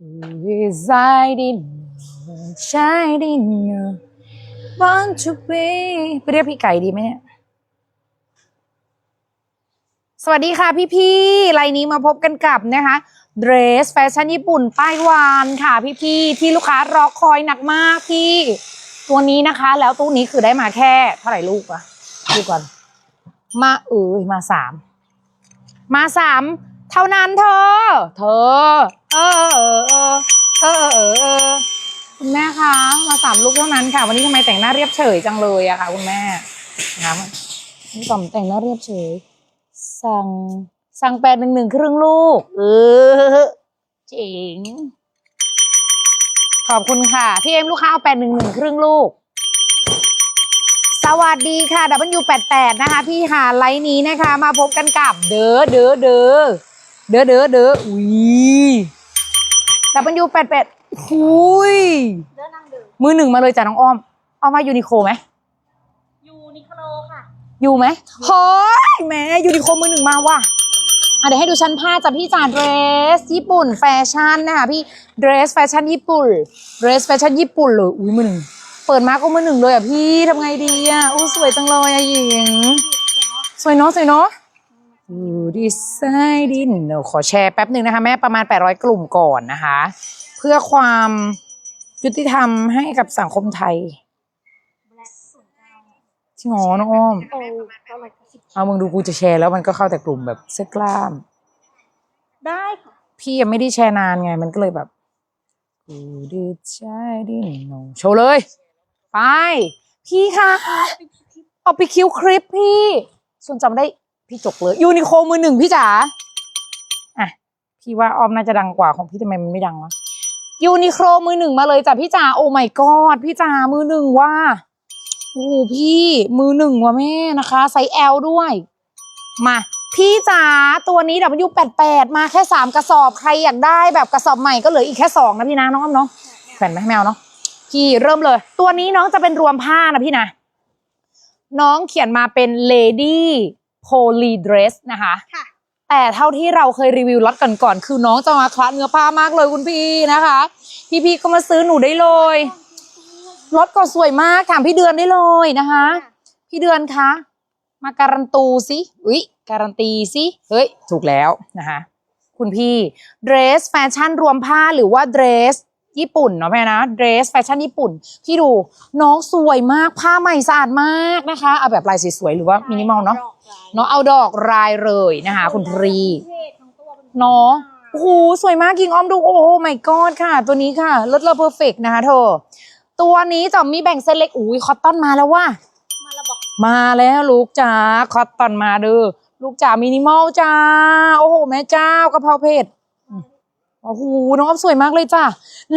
residing shining want to be ไปเรียกพี่ไก่ดีไหมเนี่ย สวัสดีค่ะพี่ๆไลน์นี้มาพบกันกับนะคะ เดรสแฟชั่นญี่ปุ่น ป้ายวานค่ะพี่ๆที่ลูกค้ารอคอยหนักมากพี่ ตัวนี้นะคะ แล้วตู้นี้คือได้มาแค่เท่าไหร่ลูกอะดูก่อน มาเอ้ยมาสาม มาสาม เท่านั้นเธอ เธอ เออเออเออเออเออเออคุณแม่คะมาสามลูกเท่านั้นค่ะ วันนี้ทำไมแต่งหน้าเรียบเฉยจังเลยอะค่ะคุณแม่นะคะนี่ต่อมแต่งหน้าเรียบเฉย สั่งสั่งแปดหนึ่งหนึ่งครึ่งลูก เออเจ๋งขอบคุณค่ะ พี่เอ็มลูกค้าเอาแปดหนึ่งหนึ่งครึ่งลูก สวัสดีค่ะ W88 นะคะ พี่หาไลน์นี้นะคะ มาพบกันกับเด้อเด้อเด้อ เด้อเด้อเด้ออุ้ย W88 หุยเดินนั่งดื่มมือหนึ่งมาเลยจ้ะน้องอ้อม เอามายูนิโคไหมยูนิโคลค่ะ อยู่ไหมเฮ้ยแหม่ยูนิโคมือหนึ่งมาว่ะอะเดี๋ยวให้ดูชั้นผ้าจากพี่จ่าเดรส ญี่ปุ่นแฟชั่นนะคะพี่เดรสแฟชั่นญี่ปุ่นเดรสแฟชั่นญี่ปุ่นเลยอุ้ยมือหนึ่งเปิดมาก็มือหนึ่งเลยอะพี่ทำไงดีอะอู้สวยจังเลยอะหญิงสวยเนาะสวยเนาะ ดูดีไซน์ดินเดี๋ยวขอแชร์แป๊บหนึ่งนะคะแม่ประมาณ 800 กลุ่มก่อนนะคะ เพื่อความยุติธรรมให้กับสังคมไทยแบล็คศูนย์เก้าจริงหรอน้องอ้อมเอามึงดูกูจะแชร์แล้วมันก็เข้าแต่กลุ่มแบบเสื้อกล้าม ได้ค่ะพี่ยังไม่ได้แชร์นานไง มันก็เลยแบบกูดีใจดิโนโชว์เลย ไป พี่คะเอาไปคิวคลิปพี่ ส่วนจำได้ พี่จกเลยยูนิโคมือหนึ่งพี่จ๋าอะพี่ว่าออมน่าจะดังกว่าของพี่ทำไมมันไม่ดังวะยูนิโคมือหนึ่งมาเลยจ้ะพี่จ๋าโอ้ my god พี่จ๋ามือหนึ่งว่าโอ้พี่มือหนึ่งว่ะแม่นะคะไซส์ L ด้วย มาพี่จ๋าตัวนี้ W88 มาแค่ 3 กระสอบใครอยากได้แบบกระสอบใหม่ก็เหลืออีกแค่ 2 นะพี่นะน้องอ้อมเนาะแผ่นไหมแมวเนาะพี่เริ่มเลย ตัวนี้น้องจะเป็นรวมผ้านะพี่นะ น้องเขียนมาเป็น lady poly dress นะคะค่ะแต่เท่าที่เราเคยรีวิวล็อตก่อนๆคือน้องจะมาคละเนื้อผ้ามากเลยคุณพี่นะคะ พี่ๆก็มาซื้อหนูได้เลยล็อตก็สวยมากถามพี่เดือนได้เลยนะคะ พี่เดือนคะมาการันตูสิอุ้ยการันตีสิเฮ้ยถูกแล้วนะคะคุณพี่เดรสแฟชั่นรวมผ้าหรือว่าเดรสญี่ปุ่นเนาะแม่นะเดรสแฟชั่นญี่ปุ่น พี่ดูน้องสวยมากผ้าใหม่สะอาดมากนะคะเอาแบบลายสวยๆหรือว่ามินิมอลเนาะ เนาะเอาดอกรายเลยนะคะ คุณพรีเทศทั้งตัวป็เนาะโอ้โหสวยมากยิงอ้อมดูโอ้โหไม่กอดค่ะ ตัวนี้ค่ะเลิศเลอเพอร์เฟกนะคะเธอ ตัวนี้จะมีแบ่งเส้นเล็กอุ้ยคอตตอนมาแล้วว่ามาระบอกมาแล้วลูกจ๋าคอตตอนมาเด้อลูกจ๋ามินิมอลจ้า โอ้โห แม่เจ้ากะเพราเผ็ดอืมโอ้โหน้องอ้อมสวยมากเลยจ้า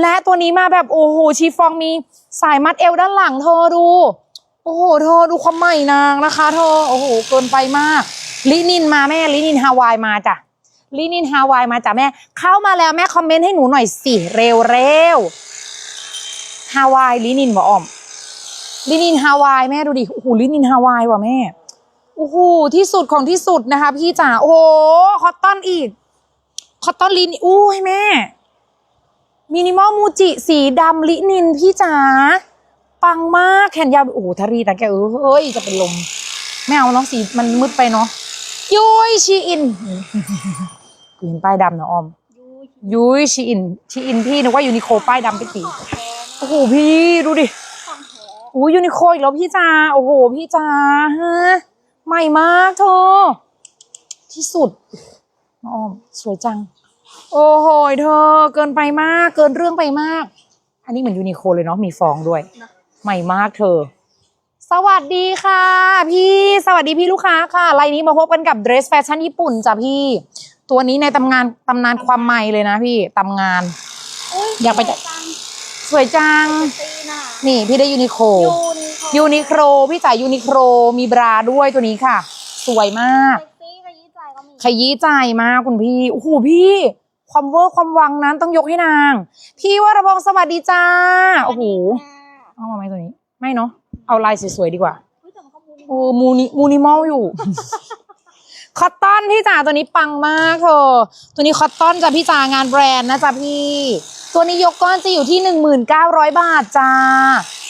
และตัวนี้มาแบบโอ้โหชีฟองมีสายมัดเอวด้านหลังเธอดู โอ้โหเธอดูความใหม่นางนะคะ เธอโอ้โหเกินไปมากลินินมาแม่ลินินฮาวายมาจ้ะลินินฮาวายมาจ้ะแม่ เข้ามาแล้วแม่คอมเมนต์ให้หนูหน่อยสิเร็วเร็วฮาวายลินินวะอ้อมลินินฮาวายแม่ดูดิโอ้โหลินินฮาวายว่ะแม่โอ้โหที่สุดของที่สุดนะคะ พี่จ๋าโอ้โหคอตตอนอีกคอตตอนลินอุ้ยแม่มินิมอลมูจิสีดำลินินพี่จ๋า ปังมากแขนยาวโอ้โหทารีแต่แกเออเฮ้ยจะเป็นลมไม่เอาเนาะสีมันมืดไปเนาะยุยชีอินกูเห็นป้ายดำนะออมยูยุยชีอินชีอินพี่นึกว่ายูนิโคป้ายดำไปตีโอ้โหพี่ดูดิของแท้อู้ยูนิโคอีกแล้วพี่จ้าโอ้โหพี่จ้าฮะใหม่มากเธอ ที่สุดน้องออมสวยจัง โอ้โหเธอ เกินไปมาก เกินเรื่องไปมาก อันนี้เหมือนยูนิโคเลยเนาะมีฟองด้วยนะ ใหม่มากเธอ สวัสดีค่ะ พี่สวัสดีพี่ลูกค้าค่ะไลน์นี้มาพบกันกับเดรสแฟชั่นญี่ปุ่นจ้ะพี่ ตัวนี้ในตำนานตำนานความใหม่เลยนะพี่ตำงานอุ้ยอยากไปจะจังสวยจังตีน่ะนี่พี่ได้ยูนิโคยูนิโคลยูนิโครพี่จ่ายยูนิโครมีบราด้วยตัวนี้ค่ะ สวยมากเซ็กซี่ขยี้ใจก็มีขยี้ใจมากคุณพี่โอ้โหพี่ความเวอร์ความวังนั้นต้องยกให้นาง พี่วรพงศ์สวัสดีจ้าโอ้โห เอามาไหมตัวนี้ ไม่เนาะเอาลายสวยๆดีกว่าอุ๊ยแต่มันก็มูนิโอ้มูนิมูนิมอลอยู่ คอตตอนพี่จ๋าตัวนี้ปังมากเธอตัวนี้คอตตอนจ้ะพี่จ๋างานแบรนด์นะจ๊ะพี่ ตัวนี้ยกก้อนจะอยู่ที่ 1900 บาทจ้า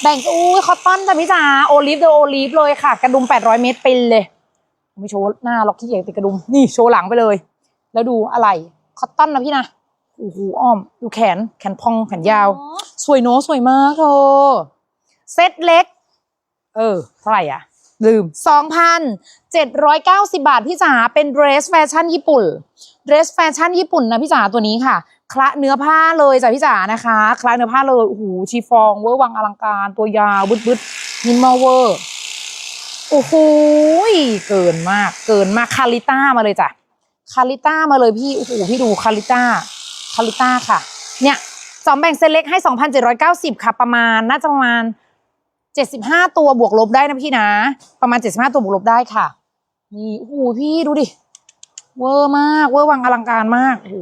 แบ่งอุ้ยคอตตอนจ้ะพี่จ๋าโอลิฟเดอโอลิฟเลยค่ะ กระดุม 800 เมตรเป็นเลยไม่โชว์หน้าหรอกที่เกียจติดกระดุมนี่โชว์หลังไปเลย แล้วดูอะไรคอตตอนนะพี่นะโอ้โหอ้อม ดูแขนแขนพองแขนยาวอ๋อสวยเนอะสวยมากเธอ เซตเล็ก เออเท่าไหร่อะ ลืม 2,790 บาทพี่จ๋าเป็นเดรสแฟชั่นญี่ปุ่นเดรสแฟชั่นญี่ปุ่นนะพี่จ๋าตัวนี้ค่ะ คละเนื้อผ้าเลยจ้ะพี่จ๋านะคะคละเนื้อผ้าเลยโอ้โหชีฟองเวอร์วังอลังการตัวยาวบึดบึดมินมอลเวอร์โอ้โหยเกินมาก เกินมากคาริต้ามาเลยจ้ะคาริต้ามาเลยพี่โอ้โหพี่ดูคาริต้าคาริต้าค่ะ เนี่ยสองแบ่งเซตเล็กให้ 2,790 ค่ะ ประมาณ น่าจะประมาณ 75 ตัวบวกลบได้นะพี่นะ ประมาณ 75 ตัวบวกลบได้ค่ะ นี่โอ้โหพี่ดูดิ เวอร์มาก เวอร์วังอลังการมากโอ้โห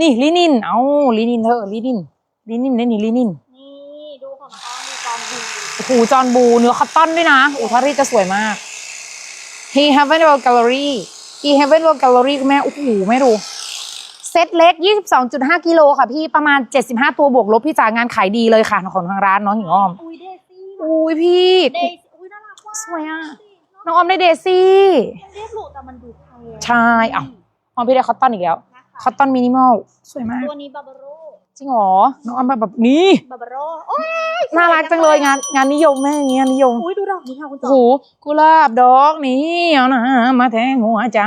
นี่ลินิน เอาลินินเธอลินินลินินนี่นี่ลินิน นี่ดูของน้องมีกองดูโอ้โหจอนบูเนื้อคอตตอนด้วยนะโอ้ทารีจะสวยมาก He Heaven World Gallery He Heaven World Gallery แม่โอ้โหไม่รู้เซตเล็ก 22.5 กิโลค่ะพี่ประมาณ 75 ตัวบวกลบพี่จ๋างานขายดีเลยค่ะของทางร้านน้องหญิงอ้อมอุ้ยเดซี่ อุ้ยพี่เดซี่อุ้ยน่ารักว่ากสวยอะน้องออมได้เดซี่ มันเรียบหรูแต่มันดูแพงใช่เอ้าออมพี่ได้คอตตอนอีกแล้ว นะคะคอตตอนมินิมอล สวยมาก ตัวนี้บาบาโร่จริงเหรอ น้องออมแบบแบบนี้ บาบาโร่โอ้ยน่ารักจังเลยงานงานนิยมแม่อย่างเงี้ยนิยม อุ้ยดูดอกนี้ค่ะคุณโอ้จ๋อโหกุหลาบดอกนี้เอานะมาแทงหัวใจ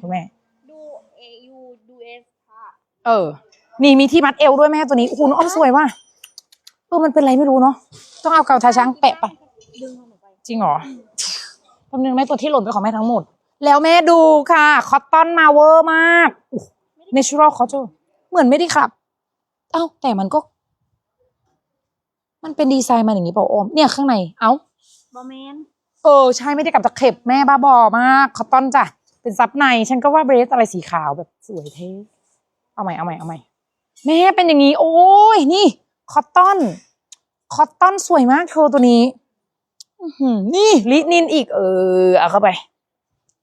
คุณแม่ ดูเอยูดูเอสค่ะ เออ นี่มีที่มัดเอวด้วยแม่ตัวนี้โอ้โหน้องอ้อมสวยว่ะ เออมันเป็นไรไม่รู้เนาะต้องเอาเกาวทาช้างแปะไปดึงมันออกไปจริงเหรอแป๊บนึงแม่ตัวที่หล่นไปนของแม่ทั้งหมด แล้วแม่ดูค่ะ คอตตอนมาเวอร์มากเนเชอรัลคอ t เหมือนไม่ได้ขับ เอ้า แต่มันก็ มันเป็นดีไซน์มาอย่างนี้เปล่าออม เนี่ยข้างใน เอ้าบอแมนเออ ใช่ไม่ได้กลับตะเข็บแม่บ้าบอมาก คอตตอนจ้ะ เป็นซับใน ฉันก็ว่าเบรสอะไรสีขาวแบบสวยเท่เอาใหม่เอาใหม่เอาใหม่แม่เป็นอย่างนี้ โอ้ยนี่ คอตตอน คอตตอนสวยมากเธอตัวนี้อื้อหือนี่ลินินอีก เออ เอาเข้าไป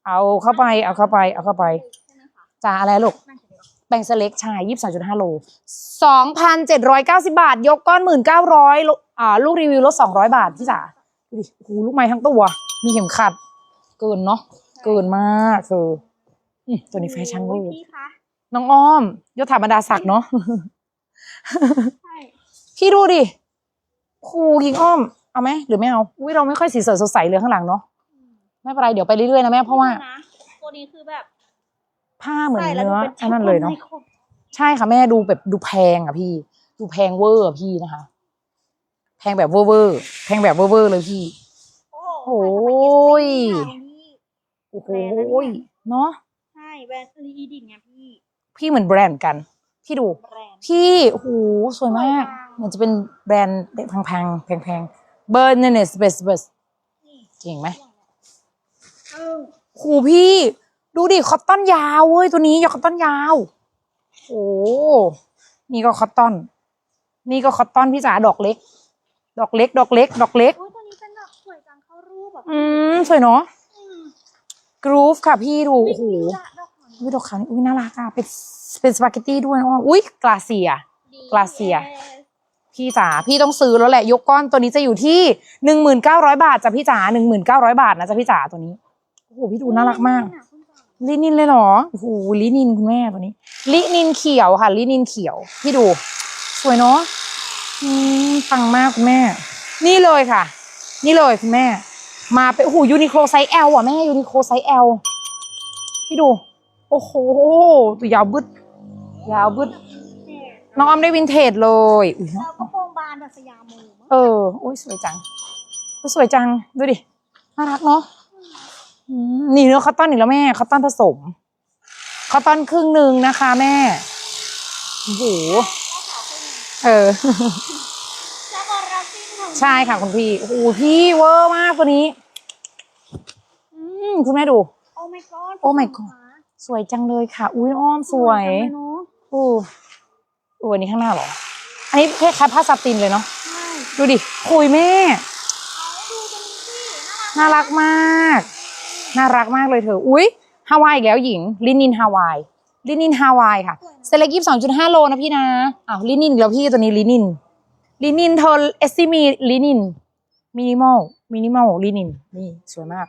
เอาเข้าไป เอาเข้าไป เอาเข้าไปใช่ไหมคะจ้าอะไรลูกนั่งเฉยแบ่งเซเล็กชายยี่สิบสองจุดห้าโลสองพันเจ็ดร้อยเก้าสิบาท ยกก้อนหมื่นเก้าร้อยอ่า ลูกรีวิวลดสองร้อยบาทพี่จ๋าดูดิโอ้โหลูกไม้ทั้งตัว มีเข็มขัด เกินเนาะ เกินมากเธออืมตัวนี้แฟชั่นเวอโอ้ยร์พี่คะน้องอ้อม ยศถาบรรดาศักดิ์เนาะใช่ พี่ดูดิครูยิงอ้อม เอาไหมหรือไม่เอา อุ้ยเราไม่ค่อยสีสดสดใสเลยข้างหลังเนาะ ไม่เป็นไรเดี๋ยวไปเรื่อยๆนะแม่เพราะว่านะตัวนี้คือแบบ ผ้าเหมือนใส่แล้วเนื้อดูเป็นอันนั้นเลยเนาะไมโครใช่ค่ะแม่ดูแบบดูแพงอะพี่ ดูแพงเวอร์อะพี่นะคะ แพงแบบเวอร์เวอร์แพงแบบเวอร์เวอร์เลยพี่ โอ้โอ้ยโอ้โหเนาะ ใช่แบรนด์ลีดินไงพี่ พี่เหมือนแบรนด์กัน พี่ดูแบรนด์พี่โอ้โหสวยมากสวยมาก เหมือนจะเป็นแบรนด์แพงๆแพงๆเบอร์เนเนสเบสเบสนี่เก่งไหมเออโอ้โหพี่ ดูดิคอตตอนยาวเว้ยตัวนี้ยาคอตตอนยาวโอ้นี่ก็คอตตอน นี่ก็คอตตอนพี่จ๋าดอกเล็ก ดอกเล็ก ดอกเล็ก ดอกเล็กโอ้ยตัวนี้เป็นแบบสวยจังเข้ารูปแบบอืมสวยเนาะอืมกรูฟค่ะพี่ดูโอ้โหวิด อกหางอุ้ยดอกขาวนี่อุ้ยน่ารักอะเป็นเป็นสปาเกตตี้ด้วยนะอุ้ยกลาเซียดีกลาเซีย พี่จ๋าพี่ต้องซื้อแล้วแหละ ยกก้อนตัวนี้จะอยู่ที่หนึ่งหมื่นเก้าร้อยบาทจ้ะพี่จ๋าหนึ่งหมื่นเก้าร้อยบาทนะจ้ะพี่จ๋าตัวนี้โอ้โหพี่ดูน่ารักมากลินินเลยเหรอโอ้โหลินินคุณแม่ตัวนี้ลินินเขียวค่ะลินินเขียว พี่ดู สวยเนาะอืมปังมากคุณแม่ นี่เลยค่ะ นี่เลยคุณแม่ มาเป็นโอ้โหยูนิโคลไซส์ L อะแม่ยูนิโคลไซส์ L พี่ดู โอ้โห ตัวยาวบึดยาวบึดน้องออมได้วินเทจเลยอุ๊ยแล้วก็โปรงบานแบบสยามมือเออโอ้ยสวยจังโอ้ยสวยจัง ดูดิ น่ารักเนาะอืมนี่เนื้อคอตตอนอีกแล้วแม่คอตตอนผสมคอตตอนครึ่งหนึ่งนะคะแม่โอ้โหเออ แล้วก็รัสซิ่งของใช่ค่ะคุณพี่ โอ้โหพี่เวอร์มากตัวนี้ อืมคุณแม่ดู โอ้ my god Oh my god สวยจังเลยค่ะ อุ้ยอ้อมสวยจังเลเนอะอู้อู้อันนี้ข้างหน้าเหรอ อันนี้แค่คล้ายผ้าซาตินเลยเนาะใช่ดูดิคุยแม่เอาดูตัวนี้สิน่ารักน่ารักมาก น่ารักมากเลยเธอ อุ๊ยฮาวายอีกแล้วหญิง ลินินฮาวายลินินฮาวายค่ะเซเล็กยี่สองจุดห้าโลนะพี่นะอ้าวลินินอีกแล้วพี่ตัวนี้ลินินลินินเธอเอสซีมีลินินมินิมอลมินิมอลลินินนี่สวยมาก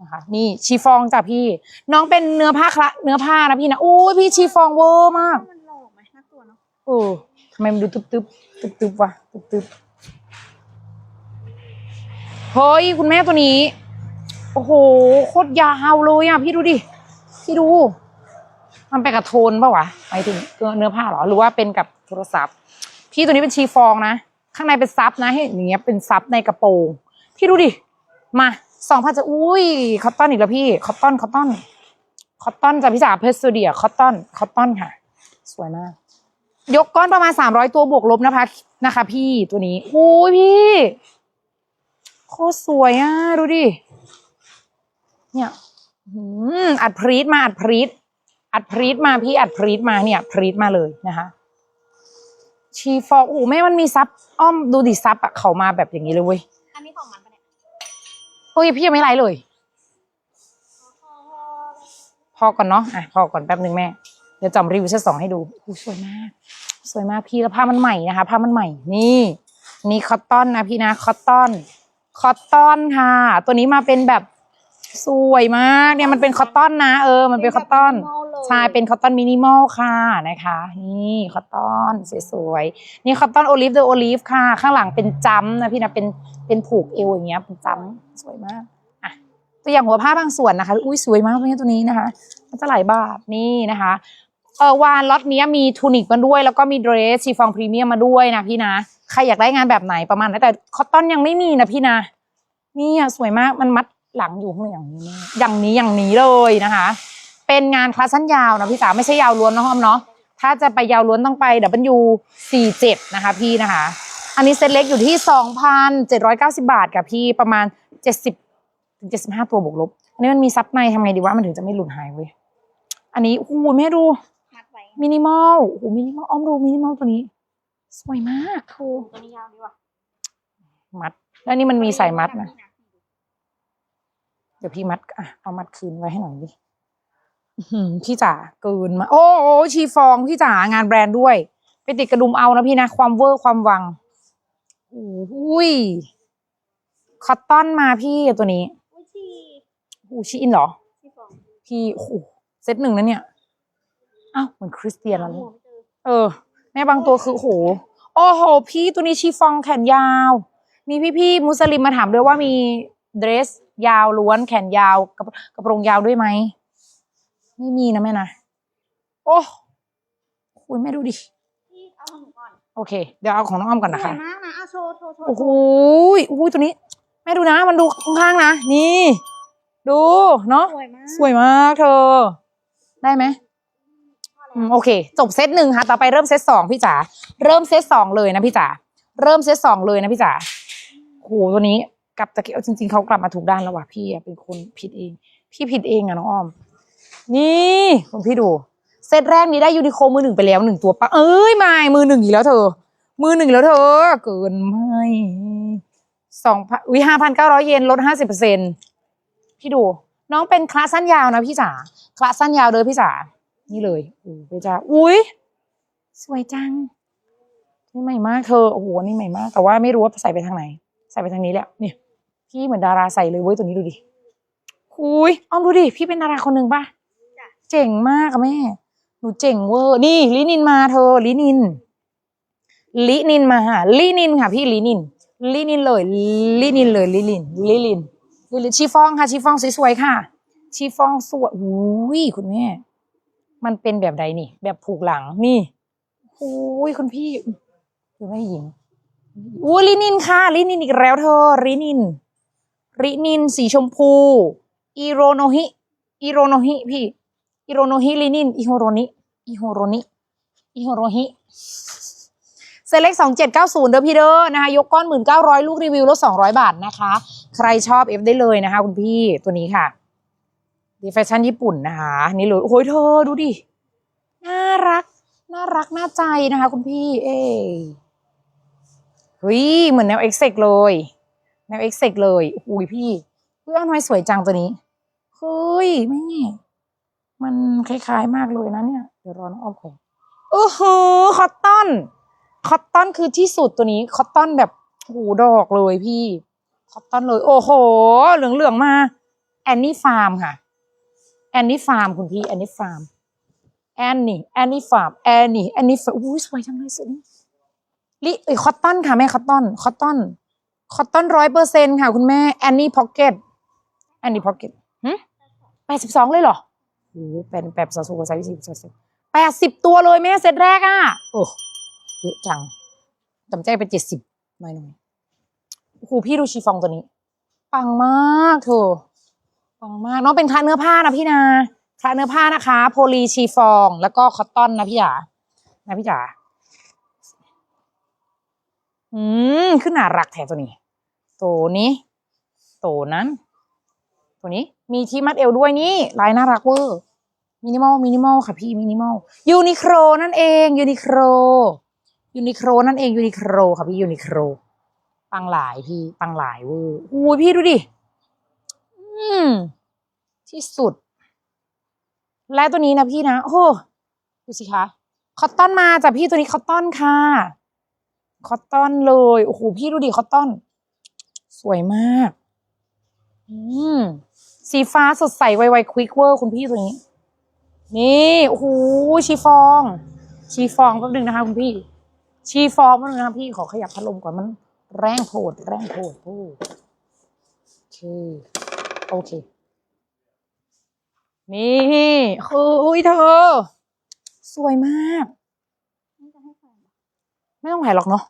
นะคะนี่ชีฟองจ้ะพี่ น้องเป็นเนื้อผ้าคละเนื้อผ้านะพี่นะโอ้ยพี่ชีฟองเวอร์มากมันหลอกไหมน่ากลัวเนาะเออทำไมมันดูตึบตึบตึบตึบวะตึบตึบเฮ้ยคุณแม่ตัวนี้ โอ้โหโคตรยาวเลยอะพี่ดูดิพี่ดู มันเป็นกับโทนปะวะหมายถึงเนื้อผ้าเหรอหรือว่าเป็นกับโทรศัพท์ พี่ตัวนี้เป็นชีฟองนะ ข้างในเป็นซับนะเห็นอย่างเงี้ยเป็นซับในกระโปรง พี่ดูดิมา สองพันจะอุ้ยคอตตอนอีกแล้วพี่คอตตอนคอตตอนคอตตอนจ้ะพี่จ๋าเพสเดียคอตตอนคอตตอนค่ะ สวยมาก ยกก้อนประมาณสามร้อยตัวบวกลบนะคะนะคะ พี่ตัวนี้โอ้ยพี่โคตรสวยอะดูดิเนี่ยอัดพรีตมาอัดพรีตอัดพรีตมาพี่อัดพรีตมาเนี่ยพรีตมาเลยนะคะชีฟองโอ้แม่มันมีซับอ้อมดูดิซับอะเขามาแบบอย่างนี้เลยเว้ย เฮ้ยพี่ยังไม่ไลฟ์เลย พอก่อนเนาะอะพอก่อนแป๊บหนึ่งแม่ เดี๋ยวจำรีวิวเซตสองให้ดูอู้สวยมาก สวยมากพี่แล้วผ้ามันใหม่นะคะผ้ามันใหม่นี่นี่คอตตอนนะพี่นะคอตตอนคอตตอนค่ะ ตัวนี้มาเป็นแบบสวยมากเนี่ยมันเป็นคอตตอนนะ เออ มันเป็นคอตตอนใช่เป็นคอตตอนมินิมอลค่ะนะคะ นี่คอตตอนสวยๆนี่คอตตอนโอลิฟเดอโอลิฟค่ะ ข้างหลังเป็นจัมป์นะพี่นะเป็นเป็นผูกเอวอย่างเงี้ยเป็นจัมป์ สวยมากอะตัวอย่างหัวผ้าบางส่วนนะคะ อุ้ยสวยมากตัวนี้ตัวนี้นะคะ มันจะหลายบาทนี่นะคะเออวานล็อตเนี้ยมีทูนิกมาด้วย แล้วก็มีเดรสชีฟองพรีเมียมมาด้วยนะพี่นะ ใครอยากได้งานแบบไหนประมาณนั้นแต่คอตตอนยังไม่มีนะพี่นะ นี่อะสวยมากมันมัดหลังอยู่ข้างในอย่างนี้อย่างนี้อย่างนี้เลยนะคะ เป็นงานคลาสสั้นยาวนะพี่จ๋าไม่ใช่ยาวล้วนนะฮอมเนาะถ้าจะไปยาวล้วนต้องไป W สี่เจ็ดนะคะพี่นะคะ อันนี้เซ็ตเล็กอยู่ที่สองพันเจ็ดร้อยเก้าสิบาทกับพี่ประมาณ เจ็ดสิบถึงเจ็ดสิบห้าตัวบวกลบ อันนี้มันมีซับในทำไงดีวะมันถึงจะไม่หลุดหายเว้ย อันนี้โอ้โหแม่ดู มัดไว้มินิมอล โอ้โหมินิมอล อ้อมดูมินิมอลตัวนี้ สวยมากโอ้ตัวนี้ยาวดีว่ะมัด แล้วนี่มันมีสายมัดนะ เดี๋ยวพี่มัด อะ เอามัดคืนไว้ให้หน่อยดิอื้อหือพี่จ๋าเกินมา โอ้โอ้ชีฟองพี่จ๋างานแบรนด์ด้วย ไปติดกระดุมเอานะพี่นะ ความเวอร์ความวังโอ้ย คอตตอนมาพี่ตัวนี้อุ้ยชีโอ้ชีอินเหรอชีฟองพี่โอ้โหเซตหนึ่งนะเนี่ย อ้าวเหมือนคริสเตียนแล้วหัเนี่วยไม่เจอเออ แม่บางตัวคือโอ้โห โอ้โห พี่ตัวนี้ชีฟองแขนยาว มีพี่ๆมุสลิมมาถามด้วยว่ามีเดรส ยาวล้วนแขนยาวกระกระโปรงยาวด้วยไหม ไม่มีนะแม่นะ โอ้คุณแม่ดูดิ พี่เอาของหนูก่อนโอเค เดี๋ยวเอาของน้องอ้อมก่อนสนะวคะยมากนะเอาโชว์โชว์โชว์โอ้โหอุ้ยตัวนี้ แม่ดูนะมันดูข้างๆนะ นี่ ดูเนาะสวยมากสวยมากเธอ ได้ไหมอืมโอเค จบเซตหนึ่งค่ะ ต่อไปเริ่มเซตสองพี่จ๋าเริ่มเซตสองเลยนะพี่จ๋าเริ่มเซตสองเลยนะพี่จ๋าโหตัวนี้กลับตะเกียบจริง ๆเขากลับมาถูกด้านแล้วว่ะพี่อะเป็นคนผิดเอง พี่ผิดเองอะน้องอ้อม นี่คุณพี่ดูเซตแรกนี้ได้ยูนิโคมือหนึ่งไปแล้วหนึ่งตัวปะเอ้ยไม่มือหนึ่งอีกแล้วเธอ มือหนึ่งแล้วเธอ เกินไม่ สองพันวิห้าพันเก้าร้อยเยนลดห้าสิบเปอร์เซ็นพี่ดู น้องเป็นคลาสสั้นยาวนะพี่จ๋าคลาสสั้นยาวเลยพี่จ๋านี่เลยโอ้พี่จ๋าอุ้ยสวยจัง นี่ใหม่มากเธอโอ้โหนี่ใหม่มาก แต่ว่าไม่รู้ว่าใส่ไปทางไหน ใส่ไปทางนี้แหละเนี่ยพี่เหมือนดาราใส่เลยเว้ยตัวนี้ดูดิคุยอ้อมดูดิพี่เป็นดาราคนหนึ่งป่ะเจ๋งมากอะแม่หนูเจ๋งเวอร์นี่ลินินมาเธอลินินลินินมาค่ะลินินค่ะ พี่ลินิน ลินินเลยลินินเลยลิลินลิลินลิลินชีฟองค่ะชีฟองสวยๆค่ะ ชีฟองสวยอุ้ยคุณแม่ มันเป็นแบบใดนี่ แบบผูกหลังนี่อุ้ยคุณพี่อยู่ไม่หญิงอุ้ลินินค่ะ ลินินอีกแล้วเธอลินินลินินสีชมพูอีโรโนฮิอีโรโนฮิพี่อีโรโนฮิลินินอีโฮโรนิอีโฮโรนิอีโฮโรฮิ ซเล็กสองเจ็ดเก้าศูนย์เด้อพี่เด้อนะคะยกก้อนหมื่นเก้าร้อยลูกรีวิวลดสองร้อยบาทนะคะ ใครชอบเอฟได้เลยนะคะ คุณพี่ตัวนี้ค่ะดีแฟชั่นญี่ปุ่นนะคะ นี่เลยโอ้ยเธอดูดิ น่ารัก น่ารัก น่าใจนะคะ คุณพี่ เอ้เฮ้ยเหมือนแนวเอ็กเซกเลยแนวเอ็กเซกเลยโอ้ยพี่เพื่อนทำไมสวยจังตัวนี้เฮ้ยแม่มันคล้ายๆมากเลยนะเนี่ย เดี๋ยวรอน้องอ้อมก่อนโอ้โหคอตตอน คอตตอนคือที่สุดตัวนี้คอตตอนแบบหูดอกเลยพี่คอตตอนเลย โอ้โห เหลืองๆมาแอนนี่ฟาร์มค่ะแอนนี่ฟาร์มคุณพี่แอนนี่ฟาร์มแอนนี่แอนนี่ฟาร์มแอนนี่แอนนี่ฟาร์มอุ้สวยจังเลยสวยนี่ลิเอ้ยคอตตอนค่ะแม่คอตตอนคอตตอนคอตตอนร้อยเปอร์เซ็นค่ะคุณแม่แอนนี่พ็อกเก็ตแอนนี่พ็อกเก็ตหึแปดสิบสองเลยเหรอโอ้โหเป็นแบบสะสมภาษาวิสิบแปดสิบตัวเลยแม่เซตแรกอะโอ้ เยอะจังจำใจไปเจ็ดสิบหน่อยหน่อยโอ้โหพี่ดูชีฟองตัวนี้ ปังมากเธอปังมากน้องเป็นคลาเนื้อผ้านะพี่นาคลาเนื้อผ้านะคะ โพลีชีฟอง แล้วก็คอตตอนนะพี่จ๋านะพี่จ๋าอืมขึ้นน่ารักแถตัวนี้ ตัวนี้ ตัวนั้น ตัวนี้ มีที่มัดเอวด้วยนี่ลายน่ารักเวอร์มินิมอลมินิมอลค่ะพี่มินิมอลยูนิโครนั่นเองยูนิโคร ยูนิโครนั่นเองยูนิโครค่ะพี่ยูนิโครปังหลายพี่ปังหลายเวอร์อุ้ยพี่ดูดิ อืม ที่สุด และตัวนี้นะพี่นะโอ้ดูสิคะคอตตอนมาจากพี่ตัวนี้คอตตอนค่ะคอตตอนเลยโอ้โหพี่ดูดิคอตตอน สวยมาก อืมสีฟ้าสดใสไวๆควิกเวอร์คุณพี่ตัวนี้ นี่โอ้โหชีฟอง ชีฟองแป๊บนึงนะคะคุณพี่ ชีฟองแป๊บนึงนะพี่ขอขยับพัดลมก่อนมัน แรงโผดแรงโผดโอ้โอเคโอเค นี่เฮ้ยเธอ สวยมาก ไม่ต้องแหวหรอกเนาะ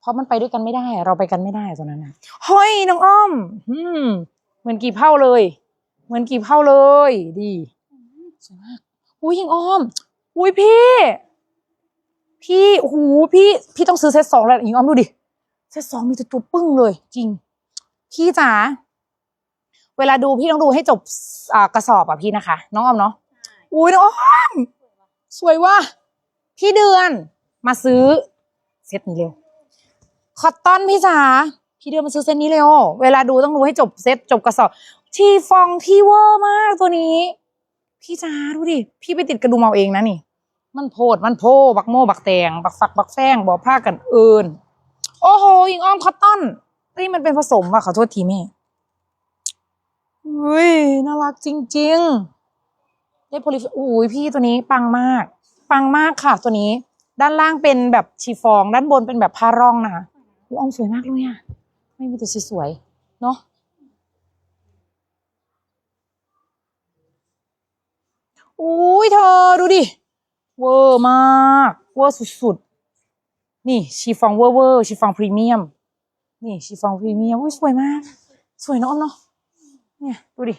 เพราะมันไปด้วยกันไม่ได้ เราไปกันไม่ได้ตอนนั้นนะเฮ้ยน้องอ้อมอืมเหมือนกี่เผาเลย เหมือนกี่เผาเลย ดีสวยมากอุ้ยยิงอ้อมอุ้ยพี่ พี่โอ้โหพี่พี่ต้องซื้อเซตสองแล้วยิงอ้อมดูดิเซตสองมีแต่ตัวปึ้งเลย จริง พี่จ๋าเวลาดูพี่ต้องดูให้จบอ่ากระสอบอะพี่นะคะ น้องอ้อมเนาะใช่อุ้ยน้องอ้อมสวยว่ะพี่เดือนมาซื้อเซตนี้เร็ว คอตตอนพี่จ๋าพี่เดือนมาซื้อเซตนี้เร็ว เวลาดูต้องดูให้จบเซตจบกระสอบชีฟองที่เวอร์มากตัวนี้ พี่จ๋าดูดิ พี่ไปติดกระดุมเอาเองนะนี่ มันโพดมันโพบักโมบักแตงบักฝักบักแฟงบอกผ้ากันเอินโอ้โหยิงอ้อมคอตตอนนี่มันเป็นผสมว่ะขอโทษทีแม่อุ้ยน่ารักจริงๆได้โพลิอุ้ยพี่ตัวนี้ปังมาก ปังมากค่ะ ตัวนี้ ด้านล่างเป็นแบบชีฟอง ด้านบนเป็นแบบผ้าร่องนะคะอุ๊ยอ้อมสวยมากเลยอะไม่มีแต่สวยๆเนาะอุ้ยเธอดูดิ เวอร์มาก เวอร์สุดๆ นี่ชีฟองเวอร์เวอร์ชีฟองพรีเมียม นี่ชีฟองพรีเมียมอุ้ยสวยมาก สวยเนอะอ้อมเนาะเนี่ยดูดิ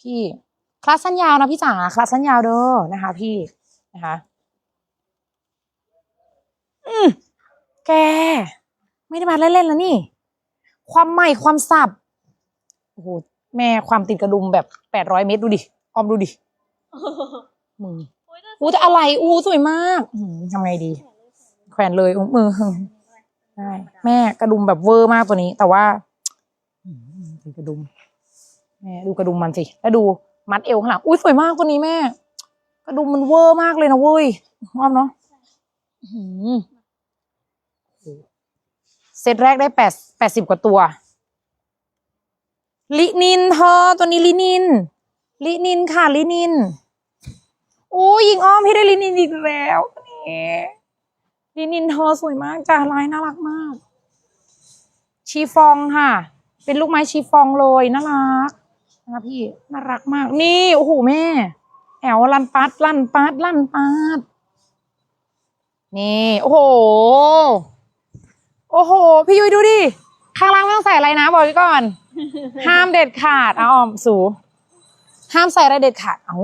พี่คลาสสั้นยาวนะพี่จ๋าคลาสสั้นยาวเด้อนะคะ พี่นะคะอืมแก ไม่ได้มาเล่นๆแล้วนี่ ความใหม่ความสับโอ้โหแม่ความติดกระดุมแบบแปดร้อยเมตรดูดิออมดูดิมือโอู้แต่อะไรอู้สวยมากทำไงดี แขวนเลยอุ้งมือได้แม่กระดุมแบบเวอร์มากตัวนี้ แต่ว่ากระดุมแม่ดูกระดุมมันสิแล้วดูมัดเอวข้างหลังอุ้ยสวยมากตัวนี้แม่ กระดุมมันเวอร์มากเลยนะเว้ยอ้อมเนาะเซตแรกได้แปดแปดสิบกว่าตัว ลินินเธอตัวนี้ลินิน ลินินค่ะลินิน อ้ยิงอ้อมพี่ได้ลินินอีกแล้วนี่ลินินเธอสวยมากจ้าลายน่ารักมาก ชีฟองค่ะ เป็นลูกไม้ชีฟองเลยน่ารักนะคะพี่น่ารักมาก นี่โอ้โหแม่ แอวลันปัดลันปัดลันปัดนี่โอ้โห โอ้โห พี่ยุ้ยดูดิ ข้างล่างไม่ต้องใส่อะไรนะบอกไว้ก่อน ห้ามเด็ดขาดเอาออมสู ห้ามใส่อะไรเด็ดขาด เอา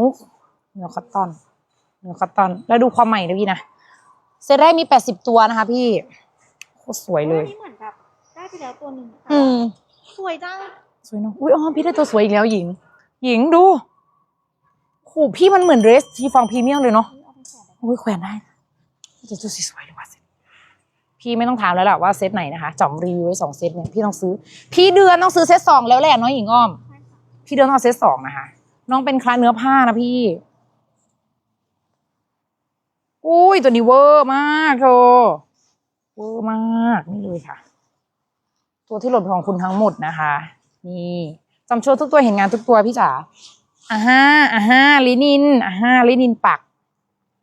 เนื้อคอตตอนเนื้อคอตตอน แล้วดูความใหม่นะพี่นะเซตแรกมีแปดสิบตัวนะคะ พี่โคตรสวยเลยอันนี้เหมือนแบบได้ไปแล้วตัวหนึ่งแต่อืว่ามสวยจังสวยเนาะอุ้ยอ๋อพี่ได้ตัวสวยอีกแล้วหญิง หญิงดูโหพี่มันเหมือนเดรสที่ฟองพรีเมียมเลยเนาะเอาไปแขวนได้โอ้ยแขวนได้จะดูสวยๆเลยว่ะเซ็ตพี่ไม่ต้องถามแล้วแหละว่าเซตไหนนะคะจอมรีวิวไว้สองเซตเนี่ยพี่ต้องซื้อ พี่เดือนต้องซื้อเซตสองแล้วแหละน้องหญิงอ้อมใช่ค่ะพี่เดือนต้องเอาเซตสองนะคะน้องเป็นคลาสเนื้อผ้านะพี่ อุ้ยตัวนี้เวอร์มากเธอเวอร์มากนี่เลยค่ะ ตัวที่หล่นของคุณทั้งหมดนะคะ นี่จำโชว์ทุกตัวเห็นงานทุกตัวพี่จ๋าอ่าฮะอ่าฮะลินินอ่าฮะลินินปัก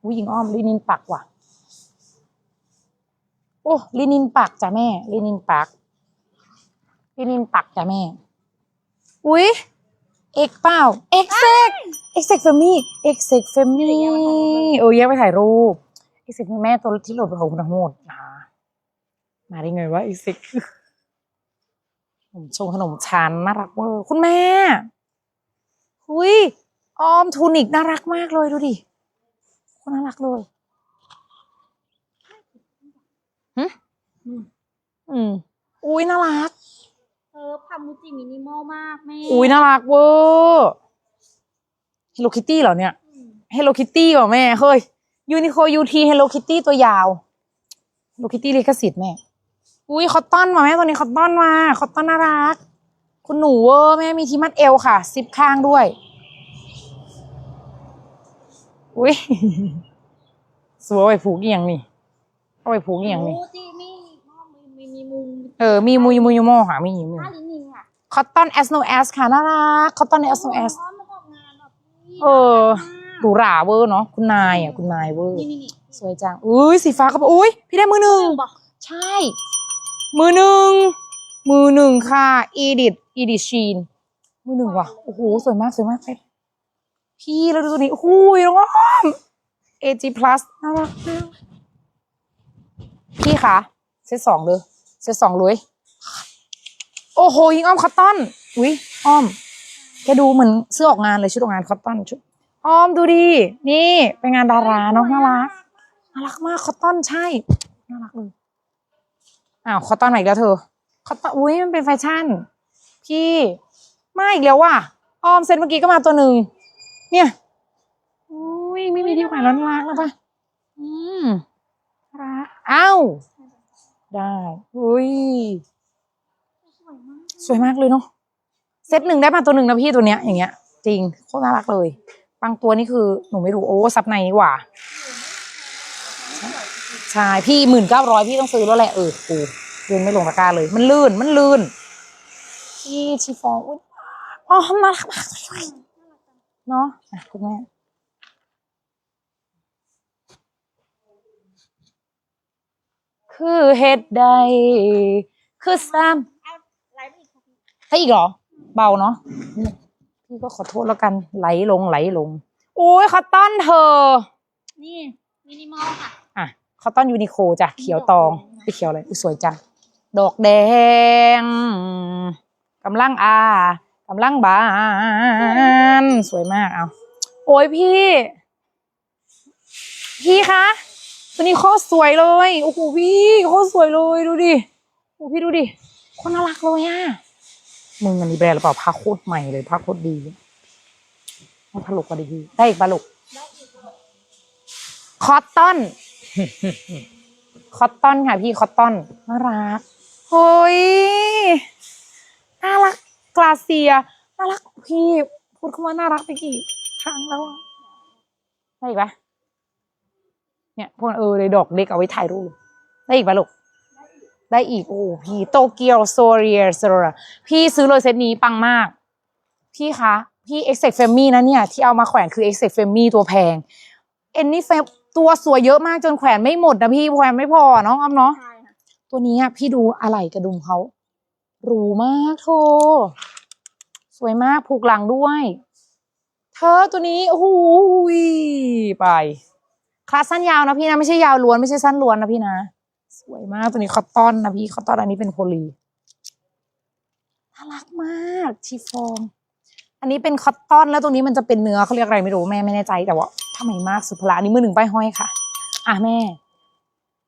อุ้ยยิงอ้อมลินินปักว่ะโอ้ลินินปักจ้ะแม่ลินินปักลินินปักจ้ะแม่อุ้ย เอกเปล่าเอกเซกเอกเซกเฟมี่เอกเซกเฟมี่เออแยกไปถ่ายรูปเอกเซกแม่ตัวที่โหลดเป็นของคุณทั้งหมดนะคะมาได้ไงวะเอกเซกขนมชงขนมชั้นน่ารักเวอร์คุณแม่หุยออมทูนิกน่ารักมากเลยดูดิคนน่ารักเลยหึอืมอุ้ยน่ารัก เออพามูจิมินิมอลมากแม่อุ้ยน่ารักเวอร์ Hello Kitty เหรอเนี่ยอืม Hello Kitty ว่ะแม่เฮ้ย Uniqlo UT Hello Kitty ตัวยาว Hello Kitty ลิขสิทธิ์แม่ อุ้ยคอตตอนมาแม่ตัวนี้คอตตอนมาคอตตอนน่ารัก คุณหนูเวอร์แม่มีที่มัดเอวค่ะซิปข้างด้วย อุ้ยสวยเอาไปผูกอหย่างนี่เอาไปผูกอหย่างนี่ มูจิมินิมอลมีมีมุม เออ มีมุยมุยโมค่ะมีมุยผ้าลินินอะคอตตอน S No S ค่ะ น่ารักคอตตอน S No S อ้อมมาออกงานแบบนี้เออน่ารักหรูหราเวอร์เนาะคุณนายอะ คุณนายเวอร์นี่นี่นี่สวยจัง อุ้ยสีฟ้าก็อุ้ยพี่ได้มือหนึ่งบอกใช่ มือหนึ่ง มือหนึ่งค่ะอีดิทอีดิชีน มือหนึ่งว่ะ โอ้โห สวยมาก สวยมากเลยพี่แล้วดูตัวนี้โอ้โหน้องอ้อม AG plus น่ารักมากพี่คะเซตสองเลย เซตสองเลยโอ้โหยิงอ้อมคอตตอน อุ้ยอ้อม แกดูเหมือนเสื้อออกงานเลยชุดออกงานคอตตอนชุด อ้อมดูดินี่เป็นงานดาราเนาะน่ารัก น่ารักมากคอตตอนใช่ น่ารักเลย อ้าวคอตตอนไหนอีกแล้วเธอคอตตอน อุ้ยมันเป็นแฟชั่น พี่มาอีกแล้วว่ะออมเซตเมื่อกี้ก็มาตัวหนึ่ง เนี่ยอุ้ยไม่มีที่ขวนร้อนรักแล้วปะอืมรักอ้าว ได้อุ้ยสวยมากสวยมากเลยเนาะเซตหนึ่งได้มาตัวหนึ่งนะพี่ตัวเนี้ยอย่างเงี้ย จริงโคตรน่ารักเลย บางตัวนี่คือหนูไม่รู้โอ้ซับในนี่หว่าใช่พี่หมื่นเก้าร้อยพี่ต้องซื้อแล้วแหละเออกูเดินไม่ลงตะกร้าเลย มันลื่นมันลื่นพี่ชีฟองอุ้ยอ๋อน่ารักมากเนาะคุณแม่ คือเฮ็ดใด คือซ้ำเอาไลฟ์มาอีกค่ะพี่ให้อีกเหรอ เบาเนาะนี่พี่ก็ขอโทษแล้วกันไหลลงไหลลงโอ้ยคอตตอนเธอ นี่มินิมอลค่ะ อะคอตตอนยูนิโคจ้ะเขียวตองไปเขียวอะไรอุ๊ยสวยจังดอกแดงกำลังอากำลังบาน สวยมากเอาโอ้ยพี่ พี่คะ ตัวนี้โคตรสวยเลย โอ้โหพี่โคตรสวยเลยดูดิโอ้พี่ดูดิโคนน่ารักเลยอะมึงอันนี้แบรนด์หรือเปล่าผ้าโคตรใหม่เลยผ้าโคตรดีให้ผลุกก็ดีพี่ได้อีกปะลุกคอตตอน คอตตอนค่ะพี่คอตตอนน่ารักเฮ้ยน่ารักกลาเซียน่ารักพี่พูดคำว่าน่ารักไปกี่ครั้งแล้วอะได้อีกปะ เนี่ยพวกเออเลยดอกเล็กเอาไว้ถ่ายรูปได้อีกปะลูกได้อีกโอ้พี่โตเกียวโซเรียโซราพี่ซื้อเลยเซตนี้ปังมาก พี่คะ พี่เอ็กเซกเฟมมี่นะเนี่ย ที่เอามาแขวนคือเอ็กเซกเฟมมี่ตัวแพงเอ็นนี่เฟมตัวสวยเยอะมากจนแขวนไม่หมดนะพี่แขวนไม่พอเนาะอ้อมเนาะใช่ค่ะตัวนี้อะพี่ดูอะไหล่กระดุมเขาหรูมากโทสวยมากผูกหลังด้วย เธอตัวนี้โอ้โหยไป คลาสสั้นยาวนะพี่นะไม่ใช่ยาวล้วนไม่ใช่สั้นล้วนนะพี่นะ สวยมากตัวนี้คอตตอนนะพี่คอตตอนอันนี้เป็นโพลีน่ารักมากชีฟองอันนี้เป็นคอตตอนแล้วตรงนี้มันจะเป็นเนื้อเขาเรียกอะไรไม่รู้แม่ไม่แน่ใจแต่ว่าทำไมมากสุดพละอันนี้มือหนึ่งป้ายห้อยค่ะ อะแม่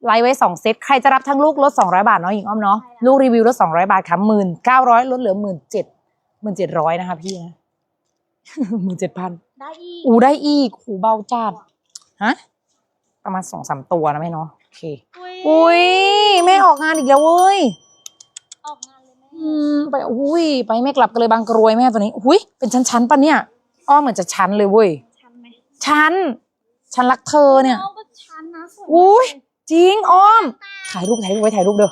ไลฟ์ไว้สองเซตใครจะรับทั้งลูกลดสองร้อยบาทเนาะหญิงอ้อมเนาะลูกรีวิวลดสองร้อยบาทค่ะหมื่นเก้าร้อยลดเหลือหมื่นเจ็ดหมื่นเจ็ดร้อยนะคะพี่นะหมื่นเจ็ดพันได้อีกอูได้อีกหูเบาจัดฮะ ประมาณสองสามตัวนะแม่เนาะโอเคอุ้ยแม่ออกงานอีกแล้วเว้ยออกงานเลยแม่อืมไปอุ้ยไปไม่กลับกันเลยบางกรวยแม่ตัวนี้อุ้ยเป็นชั้นๆปะเนี่ยอ้อเหมือนจะชั้นเลยเว้ยชันไหมชั้นฉันรักเธอเนี่ยเอาก็ชันสวยอุ๊ยมากเลจริงอ้อม ถ่ายรูปถ่ายรูปไว้ถ่ายรูปเด้อ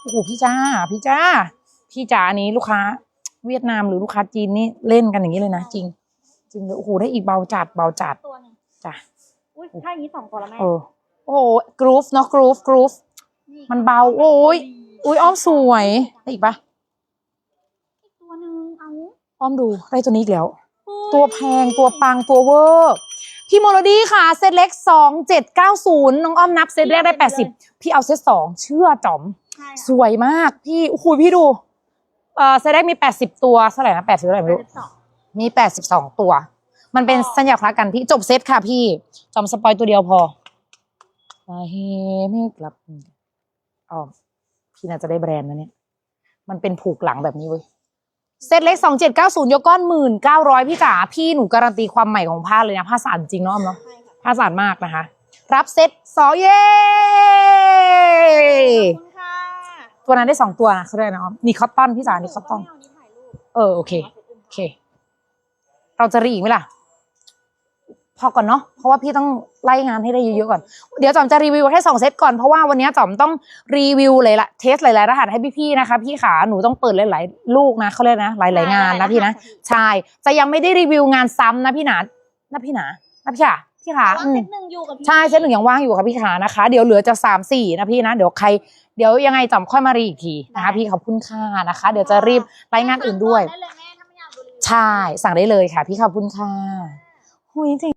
โอ้โหพี่จ้าพี่จ้าพี่จ๋าอันนี้ลูกค้า เวียดนามหรือลูกค้าจีนนี่เล่นกันอย่างนี้เลยนะจริง จริงเลยโอ้โหได้อีกเบาจัดเบาจัดตัวหนึงจ้ะ อุ้ยถ้าอย่างนี้สองตัวแล้วแม่ เออโอ้โหกรูฟเนาะกรูฟกรูฟ มันเบาโอ้ย อุ้ยอ้อมสวยได้อีกปะอีกตัวหนึ่งเอาอ้อมดูได้ตัวนี้อีกแล้วเฮ้ยตัวแพงตัวปังตัวเวอร์ พี่โมโลดี้ค่ะ เซตเล็กสองเจ็ดเก้าศูนย์น้องอ้อมนับเซตแรกได้แปดสิบพี่เอาเซตสองเชื่อจอม ใช่สวยมากพี่โอ้โหพี่ดูเออเซตแรกมีแปดสิบตัวเท่าไหร่นะแปดสิบเท่าไหร่ไม่รู้สองมีแปดสิบสองตัว มันเป็นอ๋อสัญญาคลักกันพี่จบเซตค่ะพี่จอมสปอยตัวเดียวพอมาเฮไม่กลับอ๋อพี่น่าจะได้แบรนด์นะเนี่ย มันเป็นผูกหลังแบบนี้เว้ยเซตเล็กสองเจ็ดเก้าศูนย์ยกก้อนหมื่นเก้าร้อยพี่จ๋าพี่หนูการันตีความใหม่ของผ้าเลยนะผ้าสะอาดจริงเนาะอ้อมเนาะใช่ค่ะผ้าสะอาดมากนะคะ รับเซตสองเย้ขอบคุณค่ะตัวนั้นได้สองตัวนะเขาได้นะอ้อมนี่คอตตอนพี่จ๋านี่คอตตอนไม่เานี้ถ่ายรูปเออโอเคโอเค เราจะรีอีกไหมล่ะ พอก่อนเนาะเพราะว่าพี่ต้องไล่งานให้ได้เยอะๆก่อน เดี๋ยวจอมจะรีวิวแค่สองเซตก่อนเพราะว่าวันนี้จอมต้องรีวิวเลยละเทสหลายๆรหัสให้พี่ๆนะคะ พี่ขาหนูต้องเปิดหลายๆลูกนะเขาเรียกนะหลายๆงานนะพี่นะใช่จะยังไม่ได้รีวิวงานซ้ำนะพี่หนานะพี่หนานะพี่ขาพี่ขาแต่ว่าอืเซมตหนึ่งอยู่กับพี่ใช่เซตหนึ่งยังว่างอยู่ค่ะพี่ขานะคะ เดี๋ยวเหลือจะสามสี่นะพี่นะเดี๋ยวใครเดี๋ยวยังไงจอมค่อยมารีอีกทีนะคะพี่ขอบคุณค่ะนะคะ เดี๋ยวจะรีบรายงานอื่นด้วยได้เลยแม่ถ้าไม่อยากดูรีวิวใช่สั่งได้เลยค่ะ พี่ขอบคุณค่ะหุยจริง